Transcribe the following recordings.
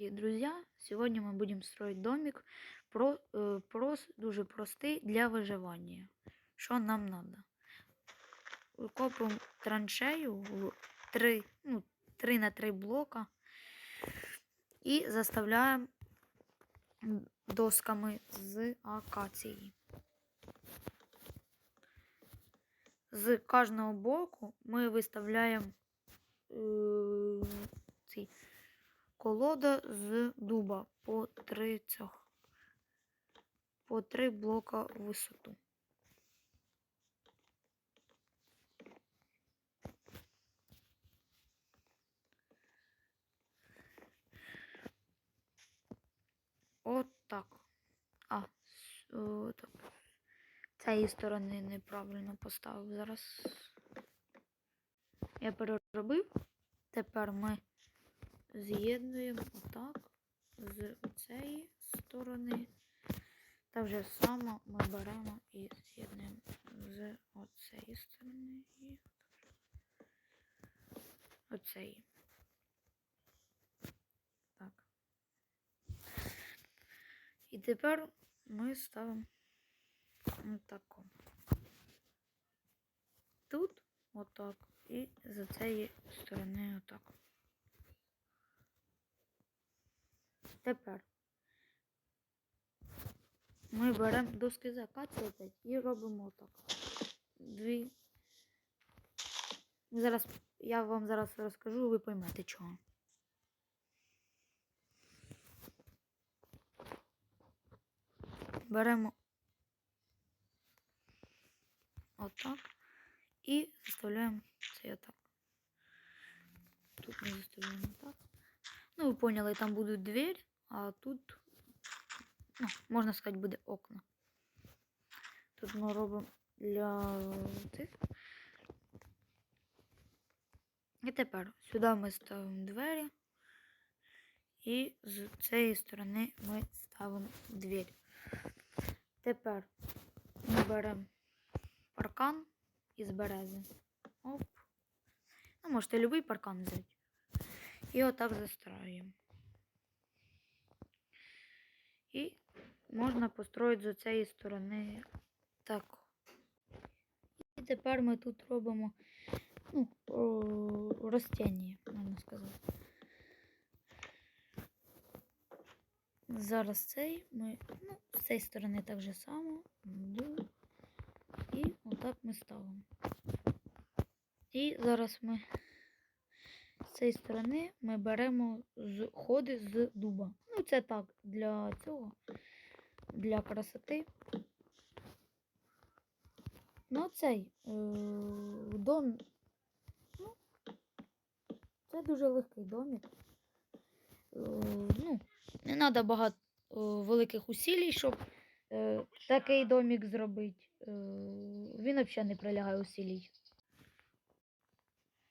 Дорогие друзья, сегодня мы будем строить домик про, э, прос, дуже простий для виживання. Що нам надо? Копимо траншею в 3, ну, 3 на 3 блока і заставляємо досками з акації. З кожного боку ми виставляємо е, ці колода з дуба по три цього. По три блока висоту. От так. А, о, так. Цієї сторони неправильно поставив. Зараз я переробив. Тепер ми з'єднуємо отак з цієї сторони. Так же само ми беремо і з'єднуємо з оцієї сторони і оцієї. Так. І тепер ми ставимо отако. Тут отак. І з цієї сторони отак. Тепер ми беремо доски закації опять і робимо так. Дві. Зараз я вам зараз розкажу, ви поймете чого. Беремо отак і заставляємо це отак. Тут ми заставляємо так. Ну, ви поняли, там буде дверь, а тут, ну, можна сказати, буде окна. Тут ми робимо для цих. І тепер сюди ми ставимо двері. І з цієї сторони ми ставимо двері. Тепер ми беремо паркан із берези. Оп. Ну, можете будь-який паркан взяти. І отак застраюємо. І можна построїти з цієї сторони так. І тепер ми тут робимо ну, о, можна сказати. Зараз цей ми, ну, з цієї сторони так же само. І отак ми ставимо. І зараз ми з цієї сторони ми беремо ходи з дуба. Ну, це так, для цього, для красоти. Ну, цей е, дом, ну, це дуже легкий домик. Е, ну, не треба багато е, великих усилій, щоб е, такий домик зробити. Е, він взагалі не прилягає усилій.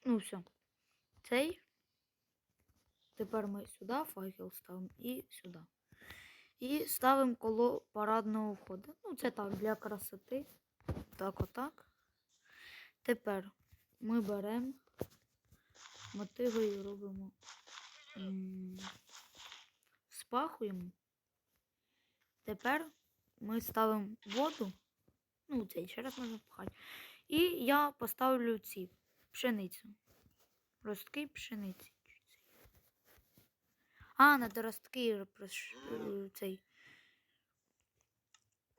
Ну, все. Цей. Тепер ми сюди факел ставимо і сюди. І ставимо коло парадного входу. Ну, це так, для красоти. Так, отак. Тепер ми беремо мотигою робимо. Спахуємо. Тепер ми ставимо воду. Ну, цей ще раз можна пхати. І я поставлю ці пшеницю. Ростки пшениці. А, надо ростки е, цей.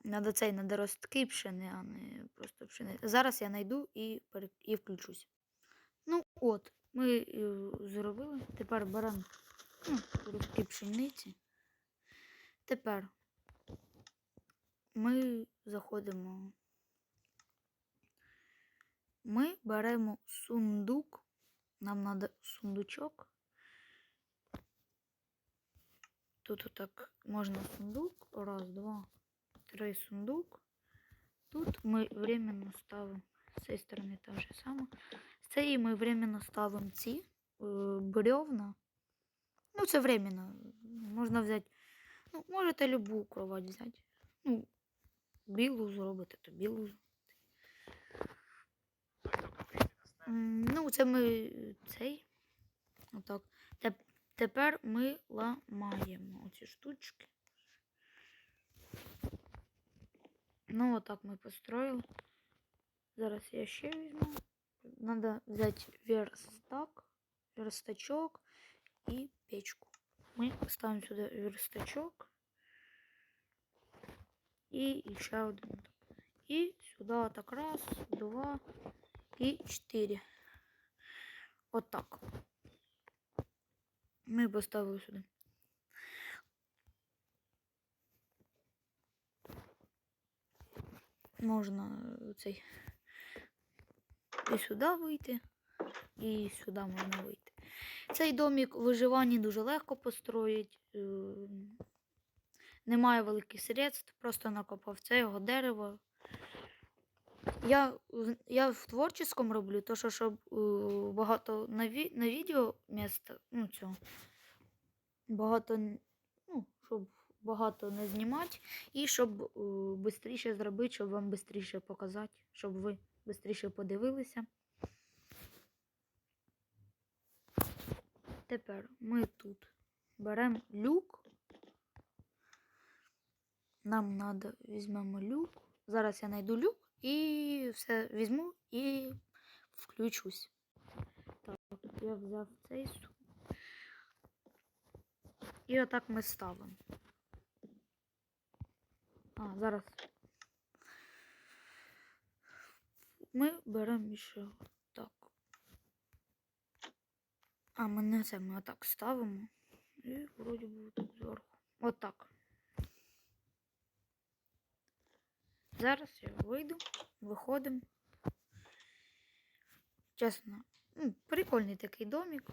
Надо цей, надо ростки пшени, а не просто пшени. Зараз я знайду і, пере- і включусь. Ну, от, ми е, зробили. Тепер беремо ну, ростки пшениці. Тепер ми заходимо. Ми беремо сундук. Нам треба сундучок. Тут отак можна сундук. Раз, два, три сундук. Тут ми временно ставимо з цієї сторони так же само. З цієї ми временно ставимо ці е, бревна. Ну, це временно. Можна взяти. Ну, можете любу кровать взяти. Ну, білу зробити, то білу. Ну, це ми цей. Отак. Теп- Тепер ми ламаємо. штучки. Ну, отак ми построїли. Зараз я ще візьму. Надо взяти верстак, верстачок і печку. Ми ставимо сюди верстачок. І ще один. І сюди так раз, два і чотири. Отак. Ми поставили сюди. Можна е, цей і сюди вийти, і сюди можна вийти. Цей домик у виживанні дуже легко построїть. е, Немає великих средств, просто накопав це його дерево. Я, я в творческому роблю, то що щоб е, багато на, ві, на відео місце, ну цього, багато, ну, щоб багато не знімати, і щоб швидше зробити, щоб вам швидше показати, щоб ви швидше подивилися. Тепер ми тут беремо люк. Нам треба візьмемо люк. Зараз я знайду люк і все візьму і включусь. Так, я взяв цей су. І отак ми ставимо. А, зараз. Ми беремо ще так. А, ми не це ми отак ставимо. І вроді тут зверху. Отак. Зараз я вийду, виходимо. Чесно, ну, прикольний такий домик.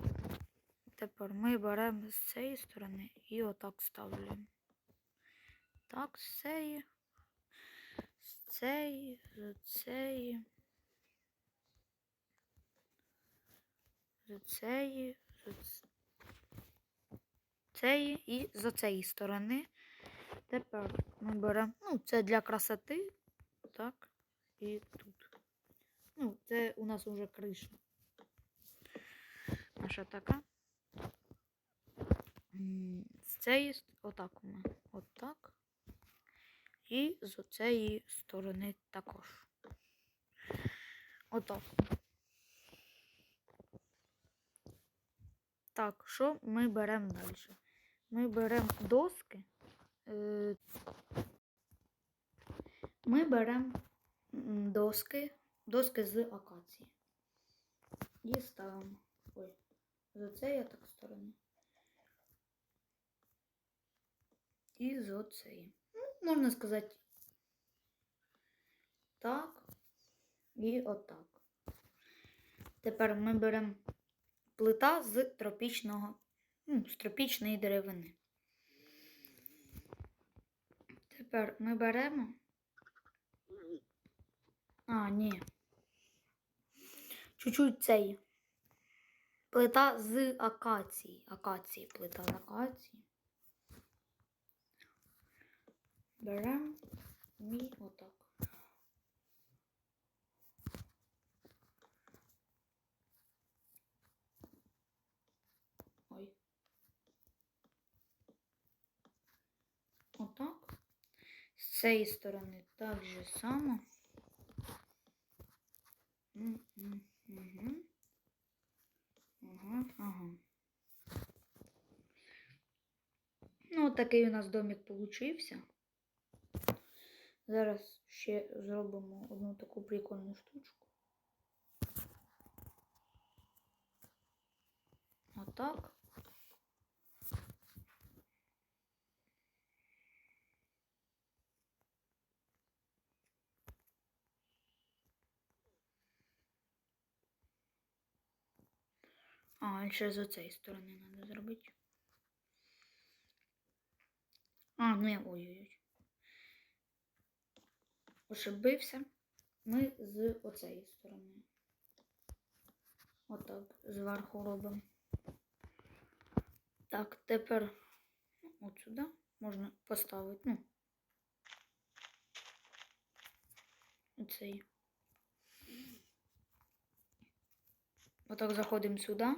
Тепер ми беремо з цієї сторони і отак ставлюємо. Так, з цієї, з цієї, з цієї, з цієї, з цієї і з цієї сторони. Тепер ми беремо, ну, це для красоти, так, і тут. Ну, це у нас вже криша. Наша така. З цієї отак у мене. Отак. І з цієї сторони також. Отак. Так, що ми беремо далі? Ми беремо доски. Ми беремо доски, доски з акації. І ставимо. Ой, з цієї так сторони. І з оцеї. Ну, можна сказати так і отак. Тепер ми беремо плита з тропічного, ну, з тропічної деревини. Тепер ми беремо. А, ні. Чуть-чуть цей. Плита з акації. Акації, плита з акації. Беремо і отак. Ой. Отак. З цієї сторони так же само. М. Ага, ага. Ну, такий у нас домик получився. Зараз ще зробимо одну таку прикольну штучку. Отак. А, ще з цієї сторони треба зробити. А, не, ой-ой-ой. Ошибився. Ми з оцеї сторони. Отак, зверху робимо. Так, тепер от сюди можна поставити, ну. Оцей. Отак заходимо сюди.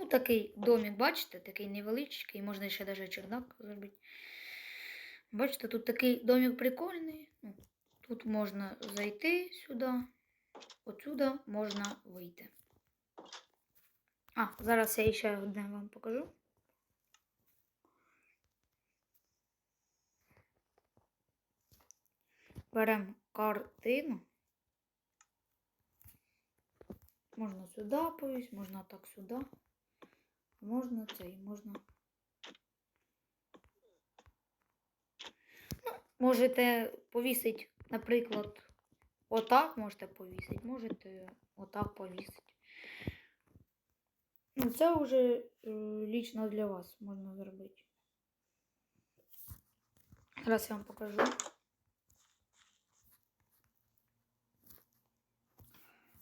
Ну, такий домик, бачите, такий невеличкий, можна ще навіть чердак зробити. Бачите, тут такий домик прикольний. Ну, тут можна зайти сюди, отсюда можна вийти. А, зараз я ще одне вам покажу. Беремо картину. Можна сюди повісити, можна так сюди. Можна цей, можна. Ну, можете повісити, наприклад, отак можете повісити, можете отак повісити. Ну, це вже е, лічно для вас можна зробити. Зараз я вам покажу.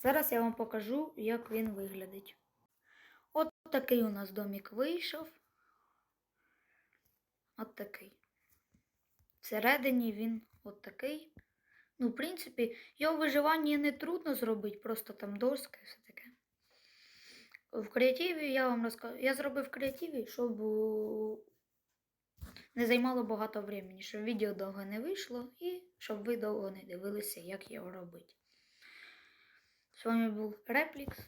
Зараз я вам покажу, як він виглядить. От такий у нас домик вийшов. От такий. Всередині він от такий. Ну, в принципі, його виживання не трудно зробити, просто там доска і все таке. В креативі я вам розкажу. Я зробив в креативі, щоб не займало багато времени, щоб відео довго не вийшло і щоб ви довго не дивилися, як його робити. З вами був Реплікс.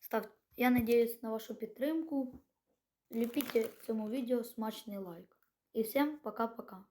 Став... Я надеюсь на вашу підтримку. Ліпіть цьому відео смачний лайк. І всім пока-пока.